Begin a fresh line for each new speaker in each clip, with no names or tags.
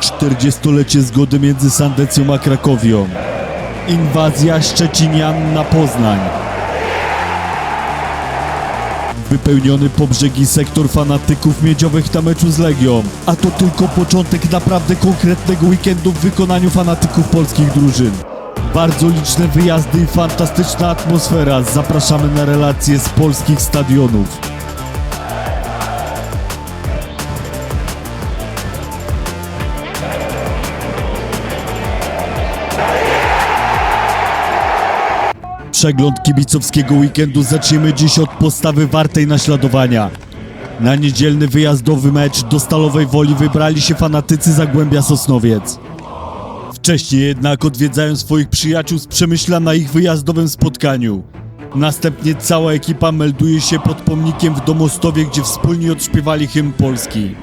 40-lecie zgody między Sandecją a Krakowią. Inwazja Szczecinian na Poznań. Wypełniony po brzegi sektor fanatyków miedziowych na meczu z Legią. A to tylko początek naprawdę konkretnego weekendu w wykonaniu fanatyków polskich drużyn. Bardzo liczne wyjazdy i fantastyczna atmosfera. Zapraszamy na relacje z polskich stadionów. Przegląd kibicowskiego weekendu zaczniemy dziś od postawy wartej naśladowania. Na niedzielny wyjazdowy mecz do Stalowej Woli wybrali się fanatycy Zagłębia Sosnowiec. Wcześniej jednak odwiedzają swoich przyjaciół z Przemyśla na ich wyjazdowym spotkaniu. Następnie cała ekipa melduje się pod pomnikiem w Domostowie, gdzie wspólnie odśpiewali hymn Polski.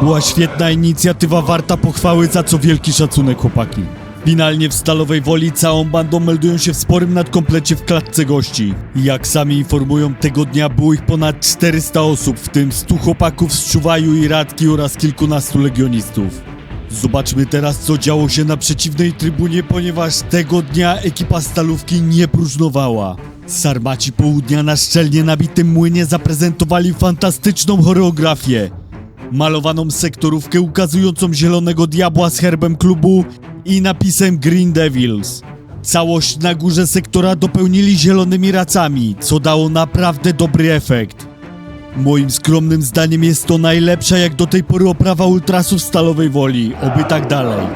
Była świetna inicjatywa, warta pochwały, za co wielki szacunek chłopaki. Finalnie w Stalowej Woli całą bandą meldują się w sporym nadkomplecie w klatce gości. Jak sami informują, tego dnia było ich ponad 400 osób, w tym 100 chłopaków z Czuwaju i Radki oraz kilkunastu legionistów. Zobaczmy teraz, co działo się na przeciwnej trybunie, ponieważ tego dnia ekipa Stalówki nie próżnowała. Sarmaci południa na szczelnie nabitym młynie zaprezentowali fantastyczną choreografię malowaną sektorówkę ukazującą zielonego diabła z herbem klubu i napisem Green Devils. Całość na górze sektora dopełnili zielonymi racami, co dało naprawdę dobry efekt. Moim skromnym zdaniem jest to najlepsza jak do tej pory oprawa ultrasów Stalowej Woli, oby tak dalej.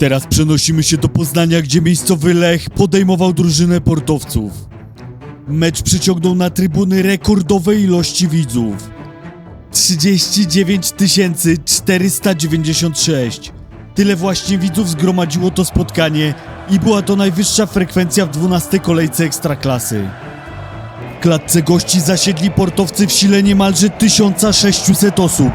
Teraz przenosimy się do Poznania, gdzie miejscowy Lech podejmował drużynę portowców. Mecz przyciągnął na trybuny rekordowe ilości widzów. 39 496. Tyle właśnie widzów zgromadziło to spotkanie i była to najwyższa frekwencja w 12 kolejce Ekstraklasy. W klatce gości zasiedli portowcy w sile niemalże 1600 osób.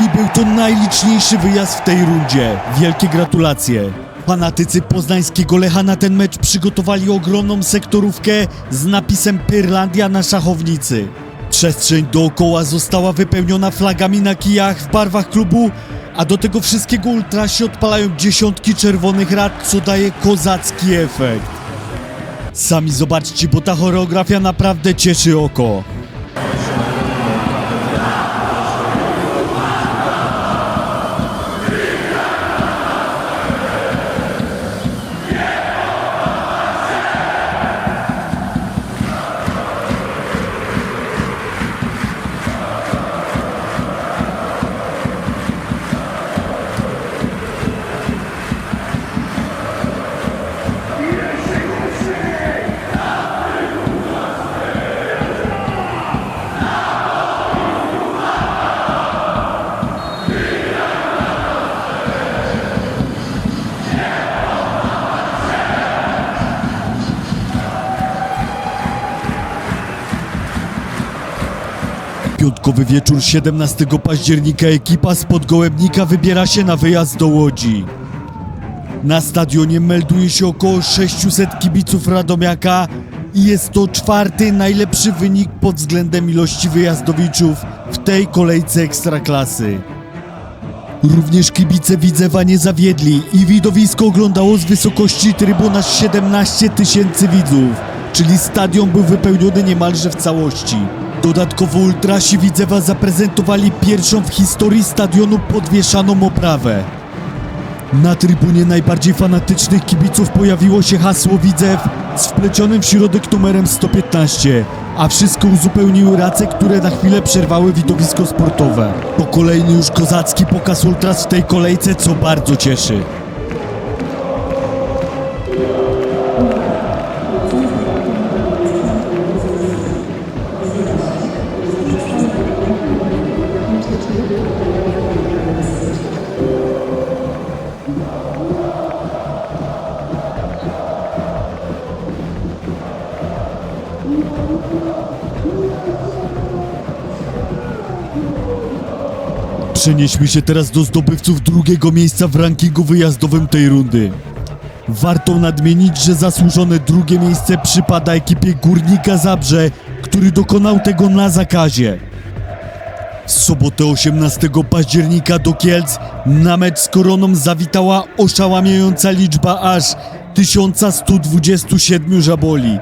I był to najliczniejszy wyjazd w tej rundzie. Wielkie gratulacje. Fanatycy poznańskiego Lecha na ten mecz przygotowali ogromną sektorówkę z napisem Pyrlandia na szachownicy. Przestrzeń dookoła została wypełniona flagami na kijach w barwach klubu, a do tego wszystkiego ultrasi odpalają dziesiątki czerwonych rad, co daje kozacki efekt. Sami zobaczcie, bo ta choreografia naprawdę cieszy oko. Piątkowy wieczór 17 października ekipa z Podgołębnika wybiera się na wyjazd do Łodzi. Na stadionie melduje się około 600 kibiców Radomiaka i jest to czwarty najlepszy wynik pod względem ilości wyjazdowiczów w tej kolejce Ekstraklasy. Również kibice Widzewa nie zawiedli i widowisko oglądało z wysokości trybun aż 17 tysięcy widzów, czyli stadion był wypełniony niemalże w całości. Dodatkowo ultrasi Widzewa zaprezentowali pierwszą w historii stadionu podwieszaną oprawę. Na trybunie najbardziej fanatycznych kibiców pojawiło się hasło Widzew z wplecionym w środek numerem 115, a wszystko uzupełniły race, które na chwilę przerwały widowisko sportowe. To kolejny już kozacki pokaz ultras w tej kolejce, co bardzo cieszy. Przenieśmy się teraz do zdobywców drugiego miejsca w rankingu wyjazdowym tej rundy. Warto nadmienić, że zasłużone drugie miejsce przypada ekipie Górnika Zabrze, który dokonał tego na zakazie. W sobotę 18 października do Kielc na mecz z Koroną zawitała oszałamiająca liczba aż 1127 żaboli.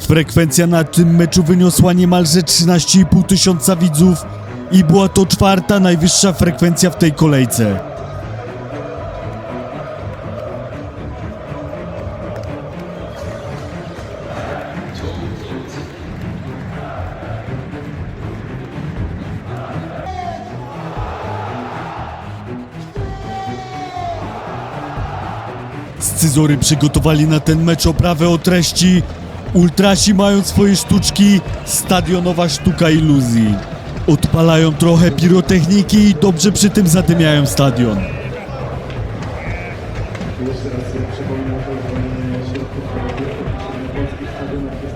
Frekwencja na tym meczu wyniosła niemalże 13,5 tysiąca widzów i była to czwarta najwyższa frekwencja w tej kolejce. Scyzory przygotowali na ten mecz oprawę o treści Ultrasi mają swoje sztuczki, stadionowa sztuka iluzji. Odpalają trochę pirotechniki i dobrze przy tym zadymiają stadion.
Jeszcze raz przypomnę, że w środku na polskich stadionach jest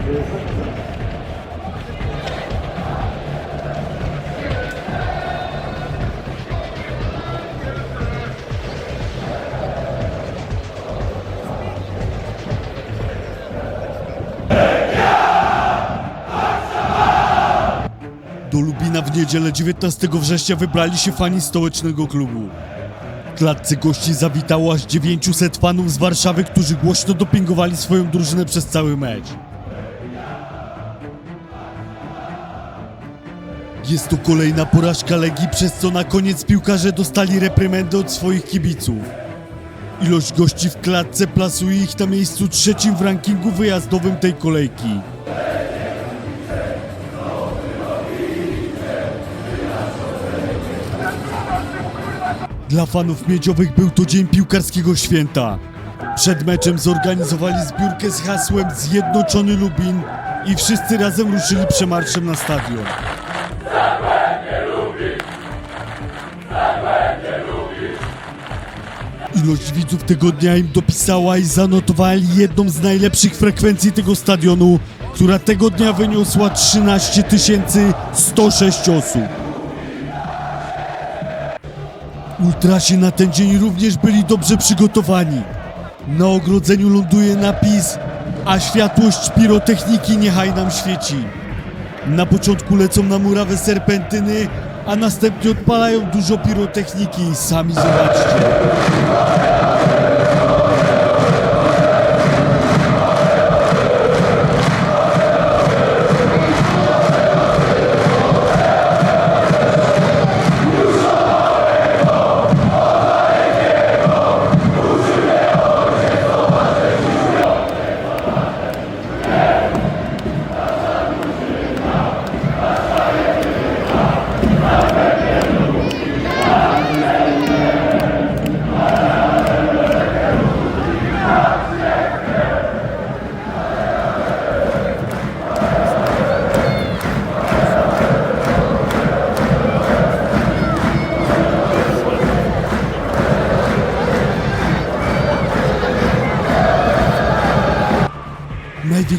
niedzielę 19 września wybrali się fani stołecznego klubu. W klatce gości zawitało aż 900 fanów z Warszawy, którzy głośno dopingowali swoją drużynę przez cały mecz. Jest to kolejna porażka Legii, przez co na koniec piłkarze dostali reprymendę od swoich kibiców. Ilość gości w klatce plasuje ich na miejscu trzecim w rankingu wyjazdowym tej kolejki. Dla fanów miedziowych był to dzień piłkarskiego święta. Przed meczem zorganizowali zbiórkę z hasłem Zjednoczony Lubin i wszyscy razem ruszyli przemarszem na stadion. Ilość widzów tego dnia im dopisała i zanotowali jedną z najlepszych frekwencji tego stadionu, która tego dnia wyniosła 13 106 osób. Ultrasi na ten dzień również byli dobrze przygotowani. Na ogrodzeniu ląduje napis A światłość pirotechniki niechaj nam świeci. Na początku lecą na murawę serpentyny, a następnie odpalają dużo pirotechniki. Sami zobaczcie.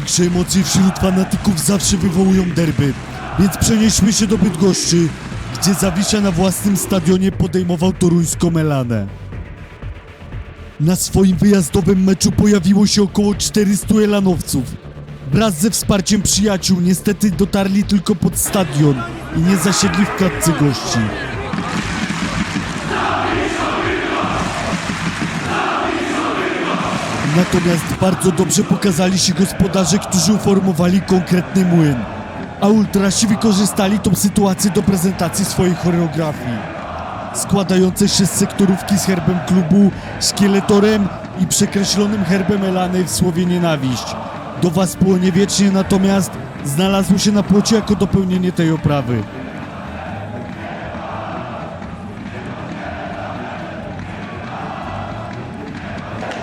Największe emocje wśród fanatyków zawsze wywołują derby, więc przenieśmy się do Bydgoszczy, gdzie Zawisza na własnym stadionie podejmował toruńską Elanę. Na swoim wyjazdowym meczu pojawiło się około 400 elanowców. Wraz ze wsparciem przyjaciół niestety dotarli tylko pod stadion i nie zasiedli w klatce gości. Natomiast bardzo dobrze pokazali się gospodarze, którzy uformowali konkretny młyn. a ultrasi wykorzystali tą sytuację do prezentacji swojej choreografii. Składającej się z sektorówki z herbem klubu, szkieletorem i przekreślonym herbem Elany w słowie nienawiść. Do was płonie wiecznie natomiast znalazło się na płocie jako dopełnienie tej oprawy.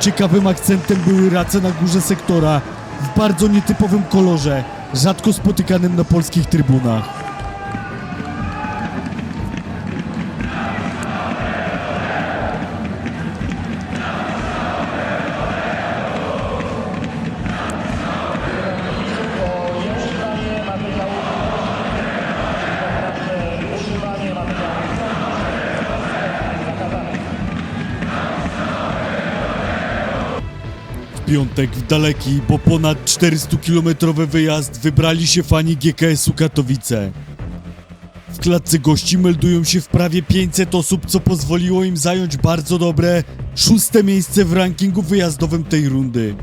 Ciekawym akcentem były race na górze sektora w bardzo nietypowym kolorze, rzadko spotykanym na polskich trybunach. Piątek w daleki, bo ponad 400-kilometrowy wyjazd wybrali się fani GKS-u Katowice. W klatce gości meldują się w prawie 500 osób, co pozwoliło im zająć bardzo dobre szóste miejsce w rankingu wyjazdowym tej rundy.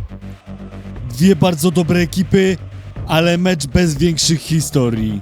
Dwie bardzo dobre ekipy, ale mecz bez większych historii.